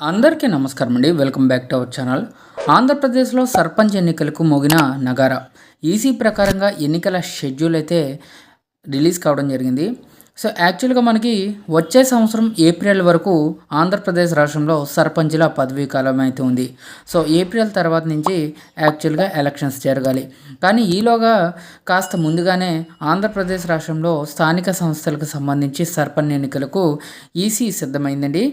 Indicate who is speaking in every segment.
Speaker 1: అందరికీ నమస్కారం అండి. Welcome back to our channel. ఆంధ్రప్రదేశ్లో సర్పంచ్ ఎన్నికలకు మోగిన నగార. ఈసీ ప్రకారంగా ఎన్నికల షెడ్యూల్ అయితే రిలీజ్ కావడం జరిగింది. సో యాక్చువల్గా మనకి వచ్చే సంవత్సరం ఏప్రిల్ వరకు ఆంధ్రప్రదేశ్ రాష్ట్రంలో సర్పంచ్ల పదవీ కాలం అయితే ఉంది. సో ఏప్రిల్ తర్వాత నుంచి యాక్చువల్గా ఎలక్షన్స్ జరగాలి. కానీ ఈలోగా కాస్త ముందుగానే ఆంధ్రప్రదేశ్ రాష్ట్రంలో స్థానిక సంస్థలకు సంబంధించి సర్పంచ్ ఎన్నికలకు ఈసీ సిద్ధమైందండి.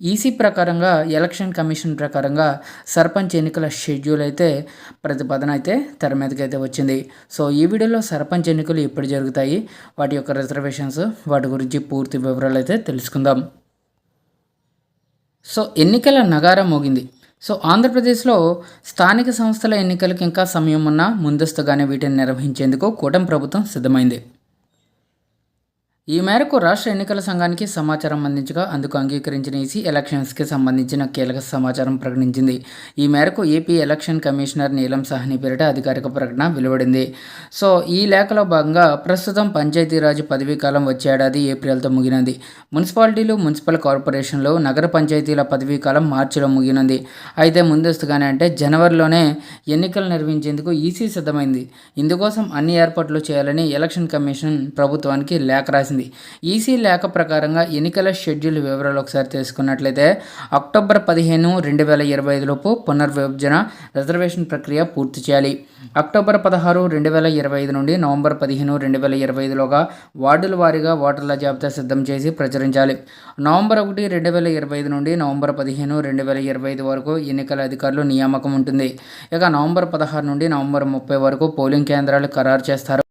Speaker 1: ఈసీ ప్రకారంగా ఎలక్షన్ కమిషన్ ప్రకారంగా సర్పంచ్ ఎన్నికల షెడ్యూల్ అయితే ప్రతిపాదన అయితే తెర మీదకైతే అయితే వచ్చింది. సో ఈ వీడియోలో సర్పంచ్ ఎన్నికలు ఎప్పుడు జరుగుతాయి? వాటి యొక్క రిజర్వేషన్స్ వాటి గురించి పూర్తి వివరాలు అయితే తెలుసుకుందాం. సో ఎన్నికల నగారం మోగింది. సో ఆంధ్రప్రదేశ్లో స్థానిక సంస్థల ఎన్నికలకు ఇంకా సమయం ఉన్నా ముందస్తుగానే వీటిని నిర్వహించేందుకు కూటమి ప్రభుత్వం సిద్ధమైంది. ఈ మేరకు రాష్ట్ర ఎన్నికల సంఘానికి సమాచారం అందించగా అందుకు అంగీకరించిన ఈసీ ఎలక్షన్స్కి సంబంధించిన కీలక సమాచారం ప్రకటించింది. ఈ మేరకు ఏపీ ఎలక్షన్ కమిషనర్ నీలం సాహ్ని పేరిట అధికారిక ప్రకటన వెలువడింది. సో ఈ లేఖలో భాగంగా ప్రస్తుతం పంచాయతీరాజ్ పదవీ కాలం వచ్చే ఏడాది ఏప్రిల్తో ముగినది. మున్సిపాలిటీలు మున్సిపల్ కార్పొరేషన్లు నగర పంచాయతీల పదవీ కాలం మార్చిలో ముగినది. అయితే ముందస్తుగానే అంటే జనవరిలోనే ఎన్నికలు నిర్వహించేందుకు ఈసీ సిద్ధమైంది. ఇందుకోసం అన్ని ఏర్పాట్లు చేయాలని ఎలక్షన్ కమిషన్ ప్రభుత్వానికి లేఖ రాసింది. చేయాల్సింది ఈసీ లేఖ ప్రకారంగా ఎన్నికల షెడ్యూల్ వివరాలు ఒకసారి తెలుసుకున్నట్లయితే అక్టోబర్ పదిహేను రెండు వేల ఇరవై ఐదులోపు పునర్విభజన రిజర్వేషన్ ప్రక్రియ పూర్తి చేయాలి. అక్టోబర్ పదహారు రెండు వేల ఇరవై ఐదు నుండి నవంబర్ పదిహేను రెండు వేల ఇరవై ఐదులోగా వార్డుల వారీగా ఓటర్ల జాబితా సిద్ధం చేసి ప్రచురించాలి. నవంబర్ ఒకటి రెండు వేల ఇరవై ఐదు నుండి నవంబర్ పదిహేను రెండు వేల ఇరవై ఐదు వరకు ఎన్నికల అధికారులు నియామకం ఉంటుంది. ఇక నవంబర్ పదహారు నుండి నవంబర్ ముప్పై వరకు పోలింగ్ కేంద్రాలు ఖరారు చేస్తారు.